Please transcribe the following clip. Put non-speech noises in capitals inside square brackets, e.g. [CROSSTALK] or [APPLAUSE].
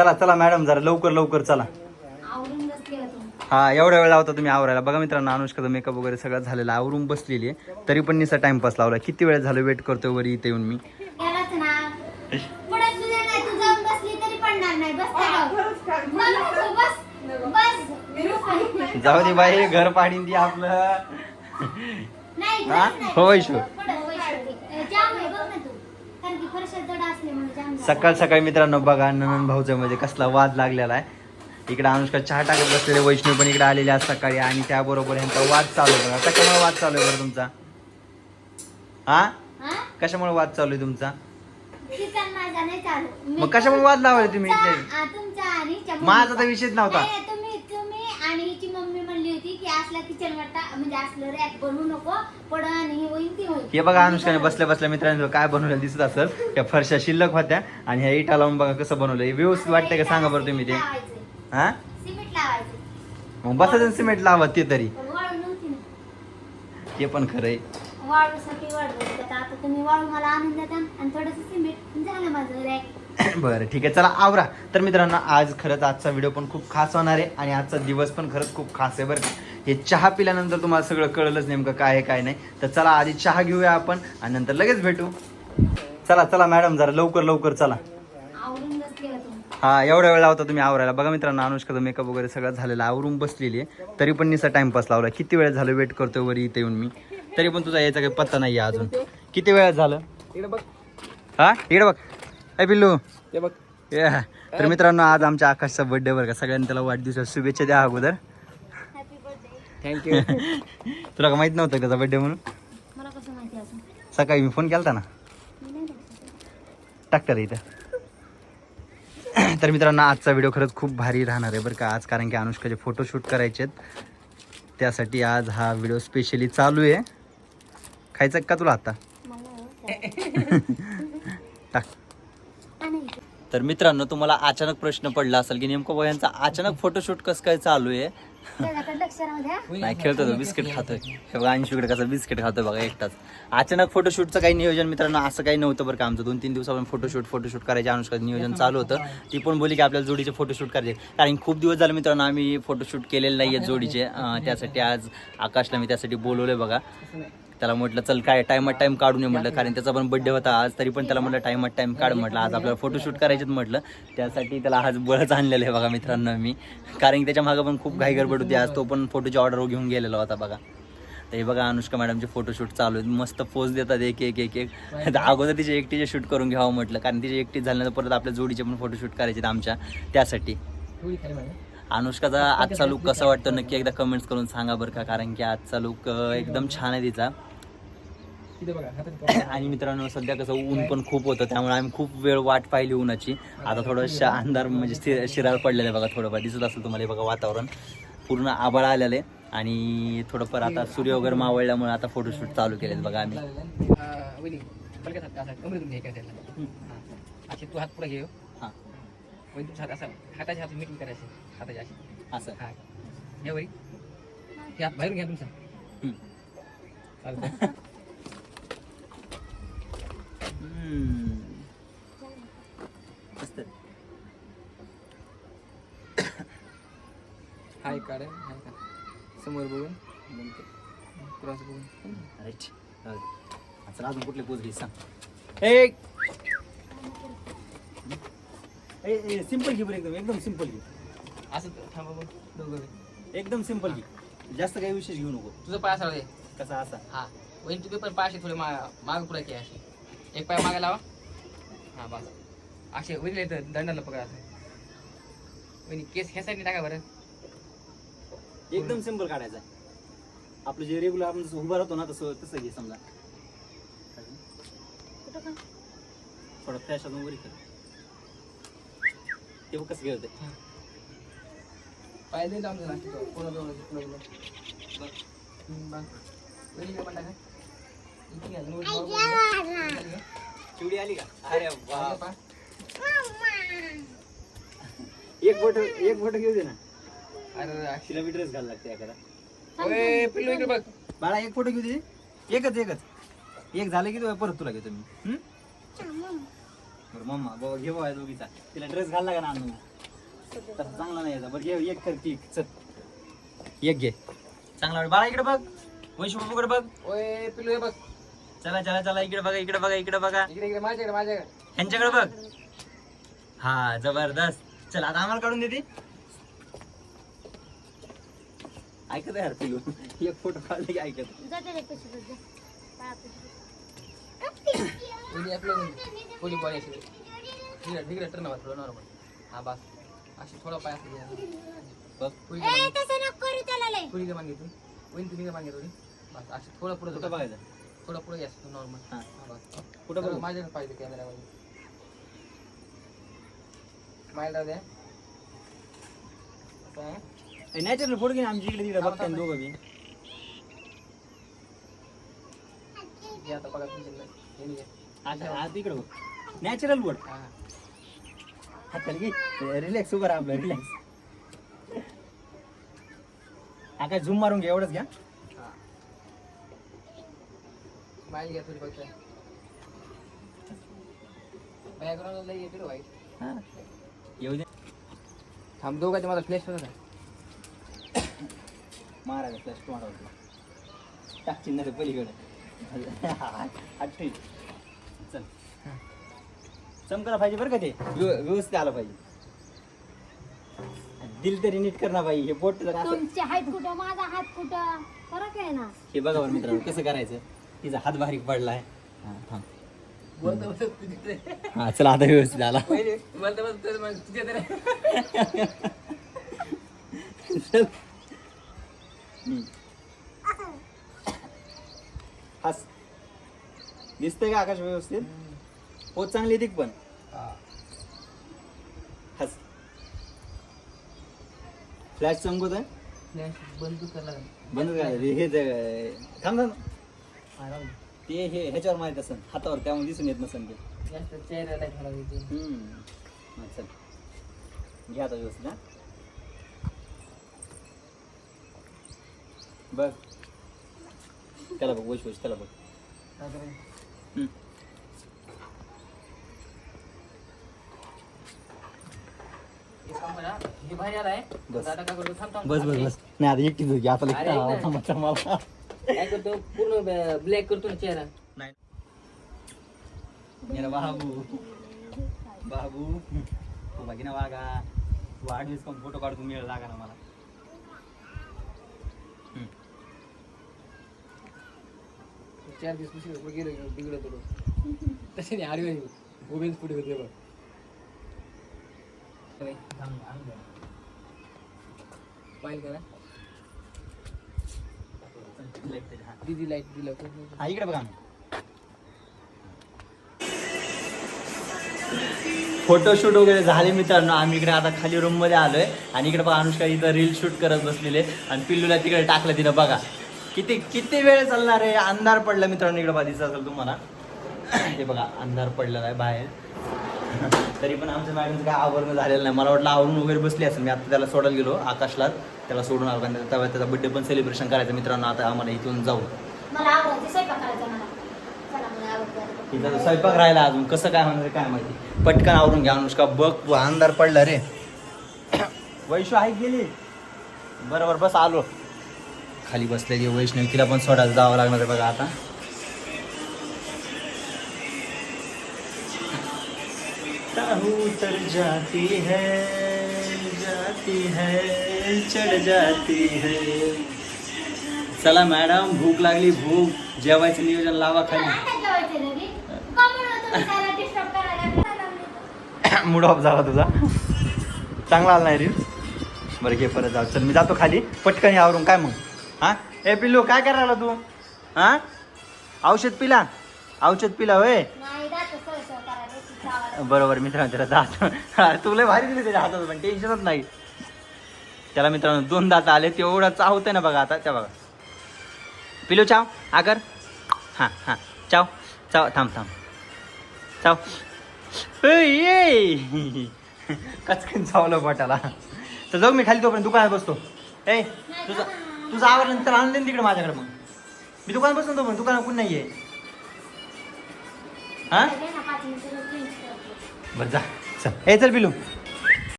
चला चला मॅडम जरा लवकर लवकर चला. हा एवढ्या वेळ लावता तुम्ही आवरायला. बघा मित्रांनो अनुष्काचा मेकअप वगैरे सगळं झालेला आवरून बसलेली आहे. तरी पण निसा टाइमपास लावला किती वेळ झालं वेट करतोय वरी इथे येऊन मी? जाऊ दे बाई घर पाडीन दी आपलं. हा? हो, वैशू. कारण की जड असले. सकाळ सकाळी मित्रांनो बघा ननन भाऊच्या मध्ये कसला वाद लागलेला आहे इकडे अनुष्का चहा टाकत बसलेले वैष्णव पण इकडे आलेले आज सकाळी आणि त्याबरोबर ह्यांचा वाद चालू आहे बघा कशामुळे वाद चालू आहे बरं तुमचा हा हा? कशामुळे वाद चालू आहे तुमचा तिचा आणि माझा नाही चालू. मी मग कशामुळे वाद लावायला तुम्ही तुमचा- इथे? आ, तुमचा आणि हिच्या माझा तर. विषयच नव्हता नाही, तुम्ही तुम्ही आणि हिची मम्मी असला किचन वाटा म्हणजे असलं रॅक बनवू नको पड आणि हे होईल ते होईल हे बघा अनुष्काने बसल्या बसल्या मित्रांनो काय बनवलेलं दिसत असेल. त्या फरशा शिल्लक होत्या आणि ह्या इटा लावून बघा कसं बनवलं हे व्यवस्थित वाटतंय का? सांगा बरं तुम्ही ते. हा? सिमेंट लावायचं. मग बसायचं सिमेंट लावत ते तरी. नव्हती ना. ते पण खरंय. वाळूसाठी वाढवत होतं. आता तुम्ही वाळू मला आणून देता आणि थोडस सिमेंट. झालं माझं रॅक [COUGHS] बरं ठीक आहे. चला आवरा. तर मित्रांनो आज खरंच आजचा व्हिडिओ पण खूप खास होणार आहे आणि आजचा दिवस पण खरंच खूप खास आहे बरं का. हे चहा पिल्यानंतर तुम्हाला सगळं कळलंच नेमकं काय आहे काय नाही. तर चला आधी चहा घेऊया आपण आणि नंतर लगेच भेटू. चला चला मॅडम जरा लवकर लवकर चला. हा एवढ्या वेळ लावता तुम्ही आवरायला. बघा मित्रांनो अनुष्काचा मेकअप वगैरे सगळं झालेला आवरून बसलेली आहे. तरी पण निसा टाइमपास लावला. किती वेळ झालं वेट करतोय वरी इथे येऊन मी? तरी पण तुझा यायचा काही पत्ता नाही अजून. किती वेळ झालं? हा इकडे बघ. अय पिल्लू. बघ. तर मित्रांनो आज आमच्या आकाशचा बर्थडे बरं का? सगळ्यांनी त्याला वाढदिवसाच्या शुभेच्छा द्या अगोदर. थँक्यू [LAUGHS] तुला का माहीत नव्हतं त्याचा बर्थडे म्हणून? मला कसं माहिती अजून? सकाळी मी फोन केला ना. मी नाही बघितलं. टाकता रे इथं. [CLEARS THROAT] तर मित्रांनो आजचा व्हिडिओ खरंच खूप भारी राहणार आहे बरं का. आज कारण की अनुष्काचे फोटोशूट करायचे आहेत. त्यासाठी आज हा व्हिडिओ स्पेशली चालू आहे. खायचं का तुला आता? मला [LAUGHS] टाक. तर मित्रांनो तुम्हाला अचानक प्रश्न पडला असेल की नेमकं बघ यांचा अचानक फोटोशूट कसं काय चालू आहे? त्याच्याकडे लक्ष राहू द्या. नाही खेळतो तो बिस्किट खातोय. हे बघा कसं बिस्किट खातोय बघा एकटाच. अचानक फोटोशूटचं काही नियोजन मित्रांनो असं काही नव्हतं बरं का आमचं. दोन तीन दिवसापर्यंत फोटोशूट फोटोशूट करायचे अनुष्काचं नियोजन चालू होतं. ती पण बोली की आपल्याला जोडीचे फोटोशूट करायचे कारण खूप दिवस झाले मित्रांनो आम्ही फोटोशूट केलेले नाही आहेत जोडीचे. अं, त्यासाठी आज आकाशला मी त्यासाठी बोलवलंय बघा. त्याला म्हटलं चल काय टायमात टाइम काढून ये म्हटलं. कारण त्याचा पण बड्डे होता आज तरी पण त्याला म्हटलं टायमात टाइम काढ म्हटलं. आज आपल्याला फोटोशूट करायचेच म्हटलं. त्यासाठी त्याला आज बळच आणलेलं आहे बघा मित्रांनो मी. कारण की त्याच्या मागं पण खूप घाई गडबड होती. आज तो पण फोटोची ऑर्डर घेऊन गेलेला होता बघा. तर हे बघा अनुष्का मॅडमचे फोटोशूट चालू आहेत. मस्त पोज देतात एक एक एक एक. तर अगोदर तिचे एकटीचे शूट करून घ्यावं म्हटलं. कारण तिचे एकटी झाल्यानंतर परत आपल्या जोडीचे पण फोटोशूट करायचे आमच्या. त्यासाठी. अनुष्काचा आजचा लुक कसा वाटतो नक्की एकदा कमेंट्स करून सांगा बरं का. कारण की आजचा लुक एकदम छान आहे तिचा. [COUGHS] आणि मित्रांनो सध्या कसं ऊन पण खूप होतं त्यामुळे आम्ही खूप वेळ वाट पाहिली उन्हाची. आता थोडंसं अंधार म्हणजे शिराळ पडलेलं आहे बघा थोडंफार. दिसत असेल तुम्हाला हे बघा वातावरण. पूर्ण आबाळ आलेलं आहे. आणि थोडंफार आता सूर्य वगैरे मावळल्यामुळे आता फोटोशूट चालू केले बघा आम्ही. तू हात पुढे घे हां. वहिनी तुमचा हात असा हाताचे हात मीटिंग करायचे. हाताचे असे असं. हा. हे हे हात बाहेरून घ्या तुमचा. चालतं हम्म. मस्त. हाय काढ हाय काढ समोर बघून क्रॉस बघून. राईट चला अजून कुठली घे सांग. एक सिंपल घे बरं एकदम एकदम सिंपल घे. असं थांबा बघ दोघं. एकदम सिंपल घे. जास्त काही विशेष घेऊ नको. तुझं पाय असा कसा असा. हा. वहिनी तुझे पण पाय असे थोडे मा माग पुढे की असे. एक पाय मागे लावा. हा बस. असे वहिनी दंडाला पकडा असं. वहिनी केस ह्या साईडने टाका बरं. एकदम सिंपल काढायचा आपलं जे रेग्युलर आपण जसं उभं राहतो ना तसं तसं घे समजा? थोडं फ्लॅश अजून वरी कर ते बघ कसं घे होते पाय दे जाऊन दे ना पुन्हा जाऊन दे, पुन्हा जाऊन दे. हम्म, बस. वहिनी काय पण टाका इथे घ्या, नोट बघा, इथे घ्या. चिवडी आली का? अरे वा. एक बोट एक बोट घेऊ दे ना. तिला बी ड्रेस घाल लागते एखादा. ओए, पिल्लू इकडे बघ. बाळा एक फोटो घेऊ दे. एकच एकच. एक झालं की तो परत तुला घेतो मी. हम्म? बरं मम्मा बाबा घे बाबा दोघीचा. तिला ड्रेस घालला का ना आणून. तसं चांगला नाही बरं घे एक कर ती चल. एक घे. चांगला. बाळा इकडे बघ. वैशू बाबूकडे बघ. ओय पिलू हे बघ. चला चला चला. इकडे बघा इकडे बघा इकडे बघा. इकडे इकडे माझ्याकडे माझ्याकडे. ह्यांच्याकडे बघ. हा जबरदस्त. चल आता आम्हाला काढून देते. ऐकत आहे यार पिलू एक फोटो काढले की ऐकत जाते रे कशी बघ, जा. पाया पडू. कोणी आपलं कोणी बॉल अशी तिकडे तिकडे टर्न थोडं नॉर्मल हा बस. अशी थोडा पाय असं बघ. पुढे ए, तसं नको करू त्याला लय. पुढे मागे तू? वहीन तुम्ही मागे थोडी बस अशी थोडं पुढे कुठं बघायचं? थोडं पुढे असतो नॉर्मल हा. बस. कुठं बघू? माझ्याकडे पाहिजे कॅमेरामध्ये स्माईल राहू द्या. आहे. नॅचरल फोटो घे ना आमच्या इकडे तिकडे बघताय ना दोघं बी. हे आता बघा तुमच्याकडे हे नाही आहे. आता आता इकडे बघ. नॅचरल बोट. हा. हात खाली घे. रिलॅक्स उभं राहा आपलं रिलॅक्स हा काय झूम मारून घे एवढंच घ्या. हा. घ्या थोडी फक्त. बॅकग्राऊंड लई येते रे हा. येऊ दे. थांब दोघांचे माझा फ्लॅश होता ना महाराज फ्लॅश तुम्हाला वाटलं टाक चिन्ह ते पलीकडे. आठवी चल. चमकायला पाहिजे बरं का ते? व्यव- व्यवस्थित आलं पाहिजे. दिल तरी नीट करणं पाहिजे हे बोट जर असं तुमचे हात कुठं माझा हात कुठं? फरक आहे ना. हे बघा बरं मित्रांनो कसं करायचं? तिचा हात बारीक पडलाय. हा थांब. हा चला आता व्यवस्थित आला. चल. हस. दिसतंय का आकाश व्यवस्थित? पोत चांगली येते पण. हस. फ्लॅश चमकत आहे फ्लॅश बंद बंद हे थांब ते हे ह्याच्यावर माहीत असेल. हातावर त्यामुळे दिसून येत नसेल ते. चेहऱ्याला. हा, घ्या आता व्यवस्थित बघ. त्याला बघ वैश वैश त्याला बघ. काय करायचं? हम्म. एक काम करा, हे बाहेर आलाय बस. आता काय करतो थांब थांब. बस बस बस. नाही आता एकटीच घे आता अरे, ऐक ना. थांबा मला काय करतो पूर्ण ब्लॅक करतो ना चेहरा. नाही. मेरा बाबू. बाबू. तू ना वागा तू आठ दिवस फोटो काढतो मिळेल लागा ना मला. चार दिवस पुढे पुढे गेलो बिघडत होतो तसे नाही आडवे उभेच पुढे होते बघ. पाहिलं करा. दिदी लाइट दिलं हा इकडे बघा. फोटोशूट वगैरे झाले मित्रांनो. आम्ही इकडे आता खाली रूममध्ये आलोय. आणि इकडे बघा अनुष्का इथं रील शूट करत बसलेले आणि पिल्लूला तिकडे टाकलं तिनं बघा. किती किती वेळ चालणार आहे? अंधार पडला मित्रांनो इकडे दिसत असेल तुम्हाला. हे बघा अंधार पडलेला आहे बाहेर. तरी पण आमच्या मॅडमचं काय आवरण झालेलं नाही. मला वाटलं आवरून वगैरे बसली असेल. मी आता त्याला सोडायला गेलो आकाशला त्याला सोडून आलो कारण तेव्हा त्याचा बड्डे पण सेलिब्रेशन करायचं मित्रांनो. आता आम्हाला इथून जाऊ तिथं स्वयंपाक राहिला अजून. कसं काय होणार काय माहिती. पटकन आवरून घ्या अनुष्का. बघ तू अंधार पडला रे. [COUGHS] वैशू आहे गेली. बरोबर बस आलो. खाली बसलेली वैष्णवी. तिला पण सोडायला जावं लागणार आहे बघा आता. ताहू तर जाती है जाती है चढ़ जाती है। चला मॅडम भूक लागली भूक. जेवायचं नियोजन लावा खाली? [COUGHS] मूड ऑफ झाला तुझा. चांगला आला नाही रील बरं घे परत जाऊ. चल मी जातो खाली. पटकन या आवरून काय मग? हा? ए पिल्लू काय करायला तू? हा? औषध पिला? औषध पिला होय. बरोबर मित्रांनो त्याला दात तुला भारी दिली त्याच्या हातात पण टेन्शनच नाही. त्याला मित्रांनो दोन दात आले तेवढा चावतंय ना बघा आता त्या बघा. पिलू चाव आकर हां हां चाव चाव थांब थांब. चाव. ये! [LAUGHS] कचकन चावलं पोटाला. तर जाऊ मी खाली तोपर्यंत दुकानात बसतो. ए तुझं तुझं आवडलं तर आणून दे ना तिकडे माझ्याकडे मग. मी दुकानात बसतो तोपर्यंत दुकानात कोण नाही आहे हां. बरं जा. चल. ए चल पिलू